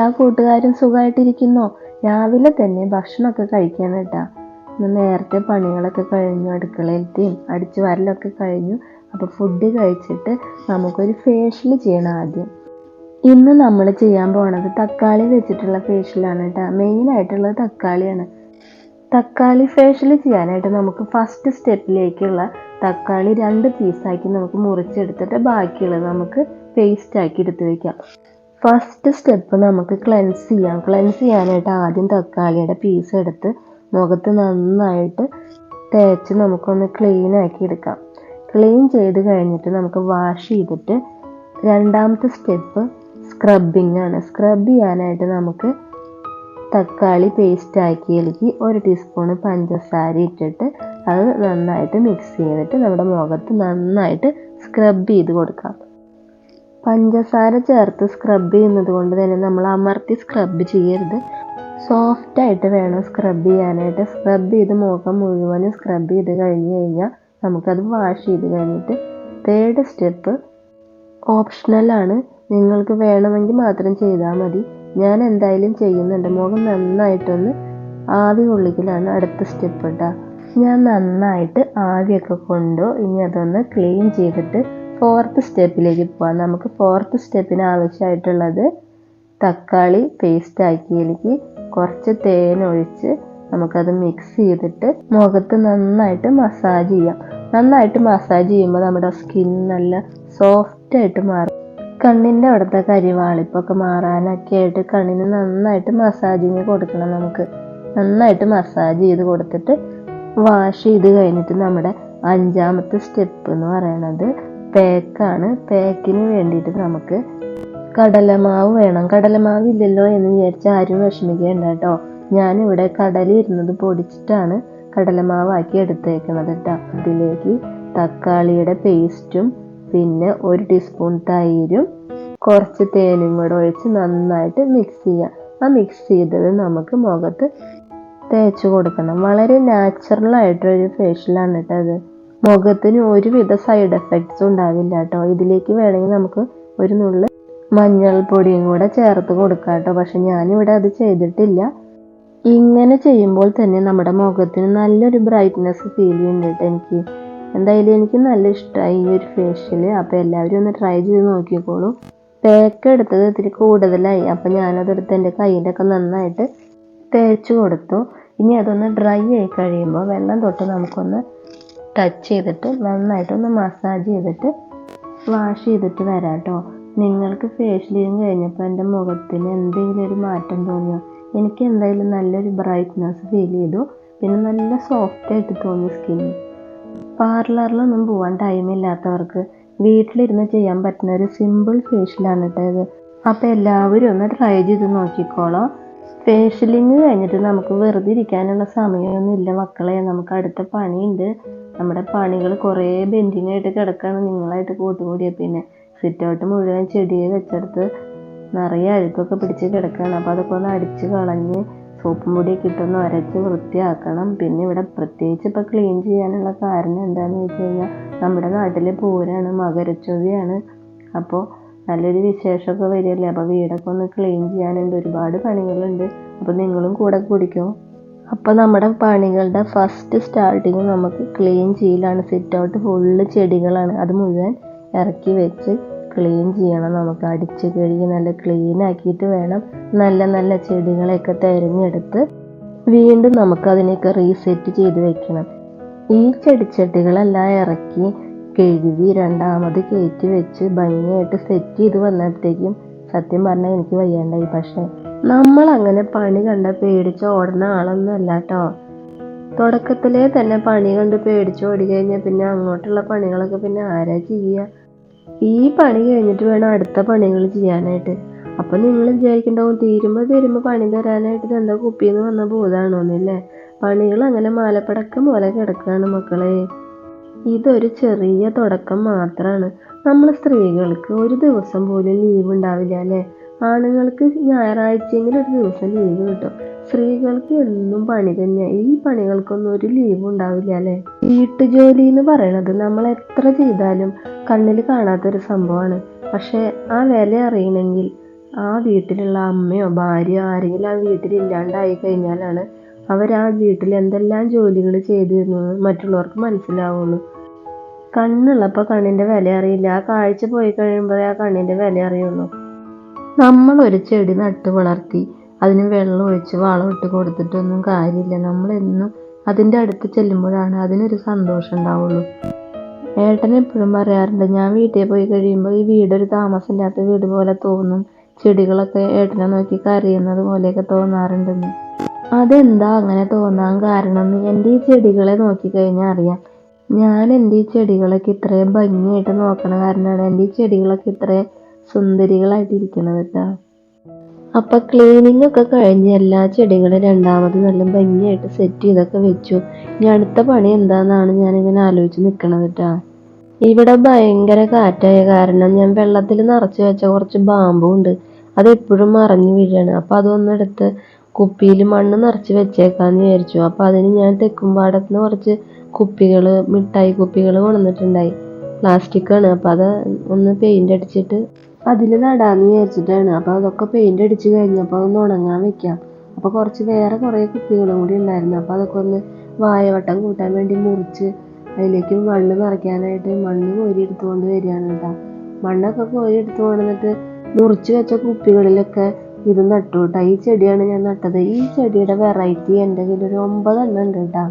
എല്ലാ കൂട്ടുകാരും സുഖമായിട്ടിരിക്കുന്നോ രാവിലെ തന്നെ ഭക്ഷണമൊക്കെ കഴിക്കാൻ കേട്ടാ. ഇന്ന് നേരത്തെ പണികളൊക്കെ കഴിഞ്ഞു അടുക്കളയിലത്തെയും അടിച്ചു വരലൊക്കെ കഴിഞ്ഞു. അപ്പോൾ ഫുഡ് കഴിച്ചിട്ട് നമുക്കൊരു ഫേഷ്യൽ ചെയ്യണം ആദ്യം. ഇന്ന് നമ്മൾ ചെയ്യാൻ പോണത് തക്കാളി വെച്ചിട്ടുള്ള ഫേഷ്യലാണ് കേട്ടോ. മെയിനായിട്ടുള്ളത് തക്കാളിയാണ്. തക്കാളി ഫേഷ്യൽ ചെയ്യാനായിട്ട് നമുക്ക് ഫസ്റ്റ് സ്റ്റെപ്പിലേക്കുള്ള തക്കാളി രണ്ട് പീസാക്കി നമുക്ക് മുറിച്ചെടുത്തിട്ട് ബാക്കിയുള്ളത് നമുക്ക് പേസ്റ്റ് ആക്കി എടുത്ത് വെക്കാം. ഫസ്റ്റ് സ്റ്റെപ്പ് നമുക്ക് ക്ലെൻസ് ചെയ്യാം. ക്ലെൻസ് ചെയ്യാനായിട്ട് ആദ്യം തക്കാളിയുടെ പീസ് എടുത്ത് മുഖത്ത് നന്നായിട്ട് തേച്ച് നമുക്കൊന്ന് ക്ലീൻ ആക്കി എടുക്കാം. ക്ലീൻ ചെയ്ത് കഴിഞ്ഞിട്ട് നമുക്ക് വാഷ് ചെയ്തിട്ട് രണ്ടാമത്തെ സ്റ്റെപ്പ് സ്ക്രബിങ് ആണ്. സ്ക്രബ് ചെയ്യാനായിട്ട് നമുക്ക് തക്കാളി പേസ്റ്റ് ആക്കിയതിലേക്ക് ഒരു ടീസ്പൂൺ പഞ്ചസാര ഇട്ടിട്ട് അത് നന്നായിട്ട് മിക്സ് ചെയ്തിട്ട് നമ്മുടെ മുഖത്ത് നന്നായിട്ട് സ്ക്രബ് ചെയ്ത് കൊടുക്കാം. പഞ്ചസാര ചേർത്ത് സ്ക്രബ് ചെയ്യുന്നത് കൊണ്ട് തന്നെ നമ്മൾ അമർത്തി സ്ക്രബ് ചെയ്യരുത്. സോഫ്റ്റായിട്ട് വേണം സ്ക്രബ് ചെയ്യാനായിട്ട്. സ്ക്രബ് ചെയ്ത് മുഖം മുഴുവനും സ്ക്രബ് ചെയ്ത് കഴിഞ്ഞ് കഴിഞ്ഞാൽ നമുക്കത് വാഷ് ചെയ്ത് കഴിഞ്ഞിട്ട് തേർഡ് സ്റ്റെപ്പ് ഓപ്ഷണലാണ് നിങ്ങൾക്ക് വേണമെങ്കിൽ മാത്രം ചെയ്താൽ മതി. ഞാൻ എന്തായാലും ചെയ്യുന്നുണ്ട്. മുഖം നന്നായിട്ടൊന്ന് ആവി കൊള്ളിക്കലാണ് അടുത്ത സ്റ്റെപ്പ് കേട്ടോ ഞാൻ നന്നായിട്ട് ആവിയൊക്കെ കൊണ്ടു ഇനി അതൊന്ന് ക്ലീൻ ചെയ്തിട്ട് ഫോർത്ത് സ്റ്റെപ്പിലേക്ക് പോവാം. നമുക്ക് ഫോർത്ത് സ്റ്റെപ്പിന് ആവശ്യമായിട്ടുള്ളത് തക്കാളി പേസ്റ്റ് ആക്കിയതിലേക്ക് കുറച്ച് തേൻ ഒഴിച്ച് നമുക്കത് മിക്സ് ചെയ്തിട്ട് മുഖത്ത് നന്നായിട്ട് മസാജ് ചെയ്യാം. നന്നായിട്ട് മസാജ് ചെയ്യുമ്പോൾ നമ്മുടെ സ്കിൻ നല്ല സോഫ്റ്റ് ആയിട്ട് മാറും. കണ്ണിന്റെ അവിടുത്തെ കരിവാളിപ്പൊക്കെ മാറാനൊക്കെ ആയിട്ട് കണ്ണിന് നന്നായിട്ട് മസാജിങ് കൊടുക്കണം നമുക്ക്. നന്നായിട്ട് മസാജ് ചെയ്ത് കൊടുത്തിട്ട് വാഷ് ചെയ്ത് കഴിഞ്ഞിട്ട് നമ്മുടെ അഞ്ചാമത്തെ സ്റ്റെപ്പ് എന്ന് പറയുന്നത് പേക്കാണ്. പേക്കിന് വേണ്ടിയിട്ട് നമുക്ക് കടലമാവ് വേണം. കടലമാവ് ഇല്ലല്ലോ എന്ന് വിചാരിച്ച് ആരും വിഷമിക്കേണ്ട കേട്ടോ. ഞാനിവിടെ കടല ഇരുന്നത് പൊടിച്ചിട്ടാണ് കടലമാവാക്കി എടുത്തേക്കണത് കേട്ടോ. അതിലേക്ക് തക്കാളിയുടെ പേസ്റ്റും പിന്നെ ഒരു ടീസ്പൂൺ തൈരും കുറച്ച് തേനും കൂടെ ഒഴിച്ച് നന്നായിട്ട് മിക്സ് ചെയ്യുക ആ മിക്സ് ചെയ്തത് നമുക്ക് മുഖത്ത് തേച്ച് കൊടുക്കണം. വളരെ നാച്ചുറൽ ആയിട്ടൊരു ഫേഷ്യലാണ് കേട്ടോ അത്. മുഖത്തിന് ഒരുവിധ സൈഡ് എഫക്ട്സും ഉണ്ടാവില്ല കേട്ടോ. ഇതിലേക്ക് വേണമെങ്കിൽ നമുക്ക് ഒരു നുള്ള് മഞ്ഞൾപ്പൊടിയും കൂടെ ചേർത്ത് കൊടുക്കാം കേട്ടോ. പക്ഷെ ഞാനിവിടെ അത് ചെയ്തിട്ടില്ല. ഇങ്ങനെ ചെയ്യുമ്പോൾ തന്നെ നമ്മുടെ മുഖത്തിന് നല്ലൊരു ബ്രൈറ്റ്നെസ് ഫീൽ ചെയ്യുന്നുണ്ട് എനിക്ക്. എന്തായാലും എനിക്ക് നല്ല ഇഷ്ടമായി ഈ ഒരു ഫേഷ്യൽ അപ്പോൾ എല്ലാവരും ഒന്ന് ട്രൈ ചെയ്ത് നോക്കിക്കോളൂ. പാക്ക് എടുത്തത് ഇത്തിരി കൂടുതലായി. അപ്പോൾ ഞാനതെടുത്ത് എന്റെ കയ്യിലൊക്കെ നന്നായിട്ട് തേച്ച് കൊടുത്തു. ഇനി അതൊന്ന് ഡ്രൈ ആയി കഴിയുമ്പോൾ വെള്ളം തൊട്ട് നമുക്കൊന്ന് ടച്ച് ചെയ്തിട്ട് നന്നായിട്ട് ഒന്ന് മസാജ് ചെയ്തിട്ട് വാഷ് ചെയ്തിട്ട് വരാം കേട്ടോ നിങ്ങൾക്ക് ഫേഷ്യൽ ചെയ്യും കഴിഞ്ഞപ്പോൾ എന്റെ മുഖത്തിന് എന്തെങ്കിലും ഒരു മാറ്റം തോന്നിയോ? എനിക്ക് എന്തായാലും നല്ലൊരു ബ്രൈറ്റ്നെസ് ഫീൽ ചെയ്തു. പിന്നെ നല്ല സോഫ്റ്റ് ആയിട്ട് തോന്നി സ്കിൻ പാർലറിലൊന്നും പോകാൻ ടൈമില്ലാത്തവർക്ക് വീട്ടിലിരുന്ന് ചെയ്യാൻ പറ്റുന്ന ഒരു സിമ്പിൾ ഫേഷ്യലാണ് കേട്ടോ ഇത്. അപ്പോൾ എല്ലാവരും ഒന്ന് ട്രൈ ചെയ്ത് നോക്കിക്കോളാം. ഫേഷ്യലിങ് കഴിഞ്ഞിട്ട് നമുക്ക് വെറുതെ ഇരിക്കാനുള്ള സമയമൊന്നും ഇല്ല മക്കളെ. നമുക്ക് അടുത്ത പണിയുണ്ട്. നമ്മുടെ പണികൾ കുറേ ബെൻഡിങ് ആയിട്ട് കിടക്കാണ്. നിങ്ങളായിട്ട് കൂട്ടുകൂടിയാൽ പിന്നെ സിറ്റ് ഔട്ട് മുഴുവൻ ചെടിയെ വെച്ചെടുത്ത് നിറയെ അഴുക്കൊക്കെ പിടിച്ച് കിടക്കുകയാണ് അപ്പോൾ അതൊക്കെ ഒന്ന് അടിച്ച് കളഞ്ഞ് സോപ്പും പൊടിയൊക്കെ ഇട്ടൊന്ന് അരച്ച് വൃത്തിയാക്കണം. പിന്നെ ഇവിടെ പ്രത്യേകിച്ച് ഇപ്പോൾ ക്ലീൻ ചെയ്യാനുള്ള കാരണം എന്താണെന്ന് വെച്ച് കഴിഞ്ഞാൽ നമ്മുടെ നാട്ടിൽ പൂരാണ് മകരച്ചൊവ്വയാണ്. അപ്പോൾ നല്ലൊരു വിശേഷമൊക്കെ വരികയല്ലേ? അപ്പോൾ വീടൊക്കെ ഒന്ന് ക്ലീൻ ചെയ്യാനുണ്ട്. ഒരുപാട് പണികളുണ്ട്. അപ്പോൾ നിങ്ങളും കൂടെ കുടിക്കും? അപ്പോൾ നമ്മുടെ പണികളുടെ ഫസ്റ്റ് സ്റ്റാർട്ടിങ് നമുക്ക് ക്ലീൻ ചെയ്യലാണ്. സിറ്റ് ഔട്ട് ഫുള്ള് ചെടികളാണ്. അത് മുഴുവൻ ഇറക്കി വെച്ച് ക്ലീൻ ചെയ്യണം. നമുക്ക് അടിച്ച് കഴുകി നല്ല ക്ലീൻ ആക്കിയിട്ട് വേണം നല്ല നല്ല ചെടികളെയൊക്കെ തിരഞ്ഞെടുത്ത് വീണ്ടും നമുക്ക് അതിനെയൊക്കെ റീസെറ്റ് ചെയ്ത് വെക്കണം. ഈ ചെടിച്ചട്ടികളെല്ലാം ഇറക്കി കഴുകി രണ്ടാമത് കയറ്റി വെച്ച് ഭംഗിയായിട്ട് സെറ്റ് ചെയ്ത് വന്നപ്പോഴത്തേക്കും സത്യം പറഞ്ഞാൽ എനിക്ക് വയ്യാണ്ടായി. പക്ഷേ നമ്മൾ അങ്ങനെ പണി കണ്ട പേടിച്ച് ഓടുന്ന ആളൊന്നും അല്ല കേട്ടോ തുടക്കത്തിലേ തന്നെ പണി കണ്ട് പേടിച്ച് ഓടി കഴിഞ്ഞാൽ പിന്നെ അങ്ങോട്ടുള്ള പണികളൊക്കെ പിന്നെ ആരാ ചെയ്യുക ഈ പണി കഴിഞ്ഞിട്ട് വേണം അടുത്ത പണികൾ ചെയ്യാനായിട്ട്. അപ്പം നിങ്ങൾ വിചാരിക്കണ്ടാവും തീരുമ്പോൾ തീരുമ്പോൾ പണി തരാനായിട്ട് എന്താ കുപ്പിന്ന് വന്ന ഭൂതാണോന്നില്ലേ? പണികൾ അങ്ങനെ മാലപ്പടക്കം പോലെ കിടക്കുകയാണ് മക്കളെ. ഇതൊരു ചെറിയ തുടക്കം മാത്രമാണ് നമ്മൾ സ്ത്രീകൾക്ക് ഒരു ദിവസം പോലും ലീവ് ഉണ്ടാവില്ല അല്ലേ? ആണുങ്ങൾക്ക് ഞായറാഴ്ചയെങ്കിലും ഒരു ദിവസം ലീവ് കിട്ടും. സ്ത്രീകൾക്ക് എന്നും പണി തന്നെയാണ് ഈ പണികൾക്കൊന്നും ഒരു ലീവ് ഉണ്ടാവില്ല അല്ലേ? വീട്ടുജോലി എന്ന് പറയണത് നമ്മൾ എത്ര ചെയ്താലും കണ്ണിൽ കാണാത്തൊരു സംഭവമാണ്. പക്ഷേ ആ വില അറിയണമെങ്കിൽ ആ വീട്ടിലുള്ള അമ്മയോ ഭാര്യയോ ആരെങ്കിലും ആ വീട്ടിൽ ഇല്ലാണ്ടായി കഴിഞ്ഞാലാണ് അവർ ആ വീട്ടിൽ എന്തെല്ലാം ജോലികൾ ചെയ്തിരുന്നു മറ്റുള്ളവർക്ക് മനസ്സിലാവുള്ളൂ. കണ്ണുള്ളപ്പോൾ കണ്ണിന്റെ വില അറിയില്ല. ആ കാഴ്ച പോയി കഴിയുമ്പോഴേ ആ കണ്ണിന്റെ വില അറിയുള്ളൂ. നമ്മൾ ഒരു ചെടി നട്ട് വളർത്തി അതിന് വെള്ളം ഒഴിച്ച് വളമിട്ട് കൊടുത്തിട്ടൊന്നും കാര്യമില്ല. നമ്മളെന്നും അതിന്റെ അടുത്ത് ചെല്ലുമ്പോഴാണ് അതിനൊരു സന്തോഷം ഉണ്ടാവുള്ളൂ. ഏട്ടൻ എപ്പോഴും പറയാറുണ്ട് ഞാൻ വീട്ടിൽ പോയി കഴിയുമ്പോൾ ഈ വീടൊരു താമസമില്ലാത്ത വീട് പോലെ തോന്നും. ചെടികളൊക്കെ ഏട്ടനെ നോക്കി കരയുന്നത് പോലെയൊക്കെ തോന്നാറുണ്ടെന്ന്. അതെന്താ അങ്ങനെ തോന്നാൻ കാരണം എന്ന് എന്റെ ഈ ചെടികളെ നോക്കിക്കഴിഞ്ഞാൽ അറിയാം. ഞാൻ എന്റെ ഈ ചെടികളൊക്കെ ഇത്രയും ഭംഗിയായിട്ട് നോക്കണ കാരണമാണ് എന്റെ ഈ ചെടികളൊക്കെ ഇത്രയും സുന്ദരികളായിട്ട് ഇരിക്കണത് കേട്ടോ. അപ്പൊ ക്ലീനിങ് ഒക്കെ കഴിഞ്ഞ് എല്ലാ ചെടികളും രണ്ടാമത് നല്ല ഭംഗിയായിട്ട് സെറ്റ് ചെയ്തൊക്കെ വെച്ചു. ഇനി അടുത്ത പണി എന്താന്നാണ് ഇങ്ങനെ ആലോചിച്ച് നിൽക്കണത് കേട്ടോ. ഇവിടെ ഭയങ്കര കാറ്റായ കാരണം ഞാൻ വെള്ളത്തിൽ നിറച്ച് വെച്ച കുറച്ച് ബാമ്പും ഉണ്ട്. അത് എപ്പോഴും മറിഞ്ഞു വീഴാണ്. അപ്പൊ അതൊന്നെടുത്ത് കുപ്പിയിൽ മണ്ണ് നിറച്ച് വെച്ചേക്കാന്ന് വിചാരിച്ചു. അപ്പൊ അതിന് ഞാൻ തെക്കുംപാടത്തുനിന്ന് കുറച്ച് കുപ്പികൾ മിഠായി കുപ്പികൾ കൊണ്ടുവന്നിട്ടുണ്ടായി. പ്ലാസ്റ്റിക് ആണ്. അപ്പൊ അത് ഒന്ന് പെയിന്റ് അടിച്ചിട്ട് അതിൽ നടാന്ന് വിചാരിച്ചിട്ടാണ്. അപ്പോൾ അതൊക്കെ പെയിന്റ് അടിച്ച് കഴിഞ്ഞപ്പോൾ അതൊന്ന് ഉണങ്ങാൻ വെക്കാം. അപ്പോൾ കുറച്ച് വേറെ കുറേ കുപ്പികളും കൂടി ഉണ്ടായിരുന്നു. അപ്പോൾ അതൊക്കെ ഒന്ന് വായവട്ടം കൂട്ടാൻ വേണ്ടി മുറിച്ച് അതിലേക്ക് മണ്ണ് നിറയ്ക്കാനായിട്ട് മണ്ണ് കോരി എടുത്തുകൊണ്ട് വരികയാണ് കേട്ടോ. മണ്ണൊക്കെ കോരി എടുത്തു കൊണ്ടുവന്നിട്ട് മുറിച്ച് വെച്ച കുപ്പികളിലൊക്കെ ഇത് നട്ടു കേട്ടോ. ഈ ചെടിയാണ് ഞാൻ നട്ടത്. ഈ ചെടിയുടെ വെറൈറ്റി എന്റെ കയ്യിൽ ഒരു ഒമ്പതെണ്ണം ഉണ്ട് കേട്ടോ.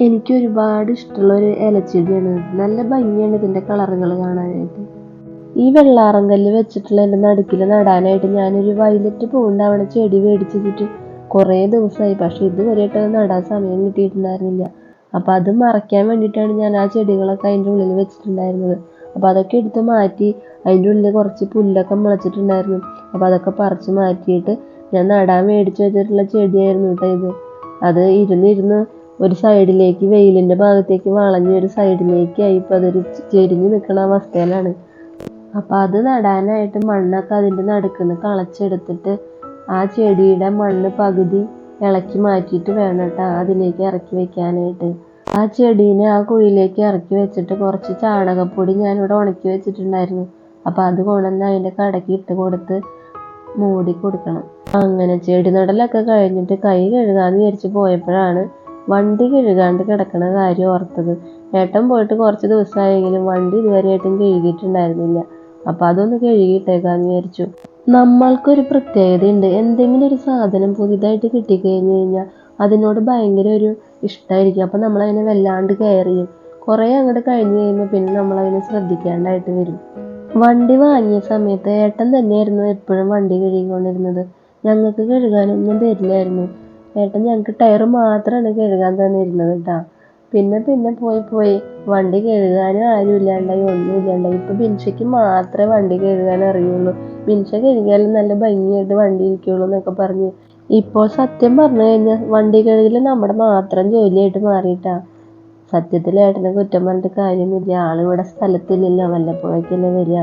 എനിക്ക് ഒരുപാട് ഇഷ്ടമുള്ള ഒരു ഇലച്ചെടിയാണ്. നല്ല ഭംഗിയാണ് ഇതിന്റെ കളറുകൾ കാണാനായിട്ട്. ഈ വെള്ളാറങ്കല്ല് വെച്ചിട്ടുള്ള എന്റെ നടുക്കിൽ നടാനായിട്ട് ഞാനൊരു വയലറ്റ് അവിടെ ചെടി മേടിച്ച് വെച്ചിട്ട് കുറേ ദിവസമായി. പക്ഷേ ഇതുവരെയായിട്ട് അത് നടാൻ സമയം കിട്ടിയിട്ടുണ്ടായിരുന്നില്ല. അപ്പോൾ അത് മറയ്ക്കാൻ വേണ്ടിയിട്ടാണ് ഞാൻ ആ ചെടികളൊക്കെ അതിന്റെ ഉള്ളിൽ വെച്ചിട്ടുണ്ടായിരുന്നത്. അപ്പോൾ അതൊക്കെ എടുത്ത് മാറ്റി അതിന്റെ ഉള്ളിൽ കുറച്ച് പുല്ലൊക്കെ മുളച്ചിട്ടുണ്ടായിരുന്നു. അപ്പോൾ അതൊക്കെ പറിച്ച് മാറ്റിയിട്ട് ഞാൻ നടാൻ മേടിച്ച് വെച്ചിട്ടുള്ള ചെടിയായിരുന്നു കേട്ടോ ഇത്. അത് ഇരുന്നിരുന്ന് ഒരു സൈഡിലേക്ക് വെയിലിന്റെ ഭാഗത്തേക്ക് വളഞ്ഞ് ഒരു സൈഡിലേക്കായി. ഇപ്പോൾ അതൊരു ചെരിഞ്ഞ് നിൽക്കുന്ന അവസ്ഥയിലാണ്. അപ്പോൾ അത് നടാനായിട്ട് മണ്ണൊക്കെ അതിന്റെ നടുക്കുന്ന് കളച്ചെടുത്തിട്ട് ആ ചെടിയുടെ മണ്ണ് പകുതി ഇളക്കി മാറ്റിയിട്ട് വേണം കേട്ടോ അതിലേക്ക് ഇറക്കി വെക്കാനായിട്ട്. ആ ചെടീനെ ആ കുഴിയിലേക്ക് ഇറക്കി വെച്ചിട്ട് കുറച്ച് ചാണകപ്പൊടി ഞാനിവിടെ ഉണക്കി വെച്ചിട്ടുണ്ടായിരുന്നു. അപ്പോൾ അത് കൊണ്ടുവന്ന് അതിന്റെ കടക്ക് ഇട്ട് കൊടുത്ത് മൂടി കൊടുക്കണം. അങ്ങനെ ചെടി നടലൊക്കെ കഴിഞ്ഞിട്ട് കൈ കഴുകാന്ന് വിചാരിച്ച് പോയപ്പോഴാണ് വണ്ടി കഴുകാണ്ട് കിടക്കണ കാര്യം ഓർത്തത്. ഏട്ടൻ പോയിട്ട് കുറച്ച് ദിവസമായെങ്കിലും വണ്ടി ഇതുവരെയായിട്ടും കഴുകിയിട്ടുണ്ടായിരുന്നില്ല. അപ്പോൾ അതൊന്ന് കഴുകിയിട്ടേക്കാന്ന് വിചാരിച്ചു. നമ്മൾക്കൊരു പ്രത്യേകതയുണ്ട്. എന്തെങ്കിലും ഒരു സാധനം പുതിയതായിട്ട് കിട്ടിക്കഴിഞ്ഞ് കഴിഞ്ഞാൽ അതിനോട് ഭയങ്കര ഒരു ഇഷ്ടമായിരിക്കും അപ്പം നമ്മളതിനെ വല്ലാണ്ട് കെയർ ചെയ്യും. കുറേ അങ്ങോട്ട് കഴിഞ്ഞ് കഴിയുമ്പോൾ പിന്നെ നമ്മളതിനെ ശ്രദ്ധിക്കാണ്ടായിട്ട് വരും. വണ്ടി വാങ്ങിയ സമയത്ത് ഏട്ടൻ തന്നെയായിരുന്നു എപ്പോഴും വണ്ടി കഴുകിക്കൊണ്ടിരുന്നത്. ഞങ്ങൾക്ക് കഴുകാനൊന്നും തരില്ലായിരുന്നു. ഏട്ടൻ ഞങ്ങൾക്ക് ടയർ മാത്രമാണ് കഴുകാൻ തന്നിരുന്നത് കേട്ടോ പിന്നെ പിന്നെ പോയി പോയി. വണ്ടി കഴുകാനും ആരും ഇല്ലാണ്ടായി ഒന്നും ഇല്ലാണ്ടായി ഇപ്പൊ ബിൻഷയ്ക്ക് മാത്രമേ വണ്ടി കഴുകാൻ അറിയുള്ളൂ. ബിൻഷ കഴുകിയാലും നല്ല ഭംഗിയായിട്ട് വണ്ടി ഇരിക്കുള്ളൂ എന്നൊക്കെ പറഞ്ഞു. ഇപ്പോൾ സത്യം പറഞ്ഞു കഴിഞ്ഞാൽ വണ്ടി കഴുകൽ നമ്മുടെ മാത്രം ജോലിയായിട്ട് മാറിയിട്ടാ. സത്യത്തിൽ ഏട്ടനെ കുറ്റം പറഞ്ഞിട്ട് കാര്യമില്ല. ആളിവിടെ സ്ഥലത്തില്ലല്ലോ വല്ലപ്പോഴേക്കല്ലേ വരിക.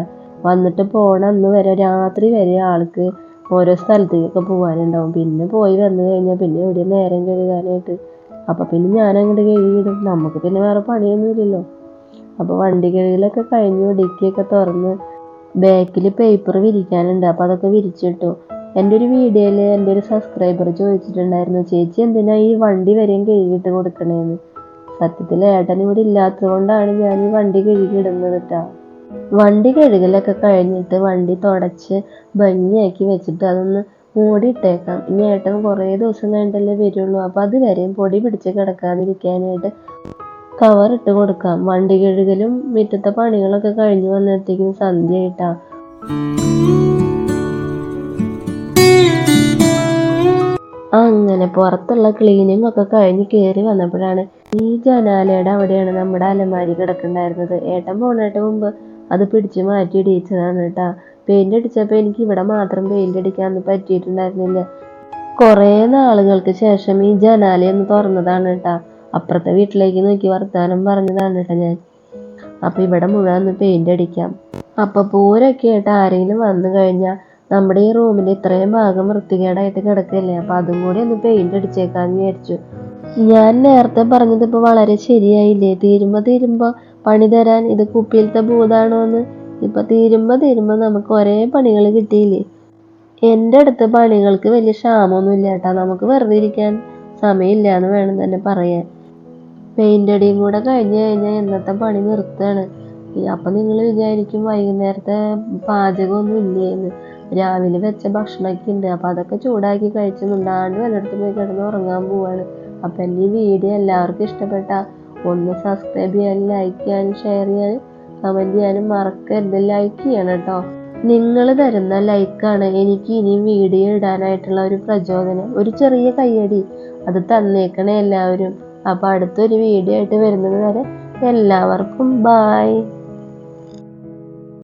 വന്നിട്ട് പോണ അന്ന് വരെ രാത്രി വരെ ആൾക്ക് ഓരോ സ്ഥലത്തേക്കൊക്കെ പോകാനുണ്ടാവും പിന്നെ പോയി വന്നു കഴിഞ്ഞാൽ പിന്നെ എവിടെയും നേരം കഴുകാനായിട്ട്. അപ്പോൾ പിന്നെ ഞാൻ അങ്ങോട്ട് കഴുകിയിടും. നമുക്ക് പിന്നെ വേറെ പണിയൊന്നുമില്ലല്ലോ. അപ്പോൾ വണ്ടി കഴുകലൊക്കെ കഴിഞ്ഞു ഡിക്കിയൊക്കെ തുറന്ന് ബാക്കിൽ പേപ്പർ വിരിക്കാനുണ്ട്. അപ്പോൾ അതൊക്കെ വിരിച്ചിട്ടു. എന്റെ ഒരു വീഡിയോയിൽ എന്റെ ഒരു സബ്സ്ക്രൈബർ ചോദിച്ചിട്ടുണ്ടായിരുന്നു ചേച്ചി എന്തിനാ ഈ വണ്ടി വരെയും കഴുകിയിട്ട് കൊടുക്കണേന്ന്? സത്യത്തിൽ ഏട്ടൻ ഇവിടെ ഇല്ലാത്തത് കൊണ്ടാണ് ഞാൻ ഈ വണ്ടി കഴുകിയിടുന്നത് കേട്ടോ വണ്ടി കഴുകലൊക്കെ കഴിഞ്ഞിട്ട് വണ്ടി തുടച്ച് ഭംഗിയാക്കി വെച്ചിട്ട് അതൊന്ന് മൂടിയിട്ടേക്കാം. ഇനി ഏട്ടൻ കുറേ ദിവസം കഴിഞ്ഞിട്ടല്ലേ വരുള്ളൂ. അപ്പോൾ അതുവരെയും പൊടി പിടിച്ച് കിടക്കാതിരിക്കാനായിട്ട് കവർ ഇട്ട് കൊടുക്കാം. വണ്ടി കഴുകലും മുറ്റത്തെ പണികളൊക്കെ കഴിഞ്ഞു വന്നപ്പോഴത്തേക്കും സന്ധ്യയായിട്ടാ. അങ്ങനെ പുറത്തുള്ള ക്ലീനിങ് ഒക്കെ കഴിഞ്ഞ് കയറി വന്നപ്പോഴാണ് ഈ ജനാലയുടെ അവിടെയാണ് നമ്മുടെ അലമാരി കിടക്കുന്നുണ്ടായിരുന്നത്. ഏട്ടൻ പോണേട്ട് മുമ്പ് അത് പിടിച്ചു മാറ്റി ഇടിയിച്ചതാണ് കേട്ടാ. പെയിന്റ് അടിച്ചപ്പോൾ എനിക്ക് ഇവിടെ മാത്രം പെയിന്റ് അടിക്കാൻ പറ്റിയിട്ടുണ്ടായിരുന്നില്ല. കുറേ നാളുകൾക്ക് ശേഷം ഈ ജനാലി ഒന്ന് തുറന്നതാണ് കേട്ടോ. അപ്പുറത്തെ വീട്ടിലേക്ക് നോക്കി വർത്താനം പറഞ്ഞതാണ് കേട്ടോ ഞാൻ. അപ്പോൾ ഇവിടെ മുഴുവൻ ഒന്ന് പെയിന്റ് അടിക്കാം. അപ്പോൾ പൂരൊക്കെ ആയിട്ട് ആരെങ്കിലും വന്നു കഴിഞ്ഞാൽ നമ്മുടെ ഈ റൂമിന്റെ ഇത്രയും ഭാഗം വൃത്തികേടായിട്ട് കിടക്കില്ലേ? അപ്പോൾ അതും കൂടി ഒന്ന് പെയിന്റ് അടിച്ചേക്കാന്ന് വിചാരിച്ചു. ഞാൻ നേരത്തെ പറഞ്ഞത് ഇപ്പോൾ വളരെ ശരിയായില്ലേ? തീരുമ്പോൾ തീരുമ്പോൾ പണി തരാൻ ഇത് കുപ്പിയിലത്തെ ഭൂതാണോ എന്ന് ഇപ്പൊ തീരുമ്പോ തീരുമ്പോ നമുക്ക് ഒരേ പണികൾ കിട്ടിയില്ലേ? എന്റെ അടുത്ത് പണികൾക്ക് വലിയ ക്ഷാമമൊന്നും ഇല്ല കേട്ടോ. നമുക്ക് വെറുതെ ഇരിക്കാൻ സമയമില്ല എന്ന് വേണം തന്നെ പറയാൻ. പെയിന്റ് അടിയും കൂടെ കഴിഞ്ഞ് കഴിഞ്ഞാൽ ഇന്നത്തെ പണി നിർത്തുകയാണ്. അപ്പം നിങ്ങൾ വിചാരിക്കും വൈകുന്നേരത്തെ പാചകമൊന്നും ഇല്ലേന്ന്. രാവിലെ വെച്ച ഭക്ഷണമൊക്കെ ഉണ്ട്. അപ്പോൾ അതൊക്കെ ചൂടാക്കി കഴിച്ച് മിണ്ടാണ്ട് വല്ലയിടത്ത് പോയി കിടന്ന് ഉറങ്ങാൻ പോവാണ്. അപ്പം എന്റെ ഈ വീഡിയോ എല്ലാവർക്കും ഇഷ്ടപ്പെട്ട ഒന്ന് സബ്സ്ക്രൈബ് ചെയ്യാനും ലൈക്ക് ചെയ്യാൻ ഷെയർ ചെയ്യാനും കമന്റ് ചെയ്യാനും മറക്കരുത്. ലൈക്ക് ചെയ്യണം കേട്ടോ നിങ്ങൾ തരുന്ന ലൈക്കാണ് എനിക്ക് ഇനി വീഡിയോ ഇടാനായിട്ടുള്ള ഒരു പ്രചോദനം. ഒരു ചെറിയ കയ്യടി അത് തന്നേക്കണേ എല്ലാവരും. അപ്പോൾ അടുത്തൊരു വീഡിയോ ആയിട്ട് വരുന്നത് വരെ എല്ലാവർക്കും ബായ്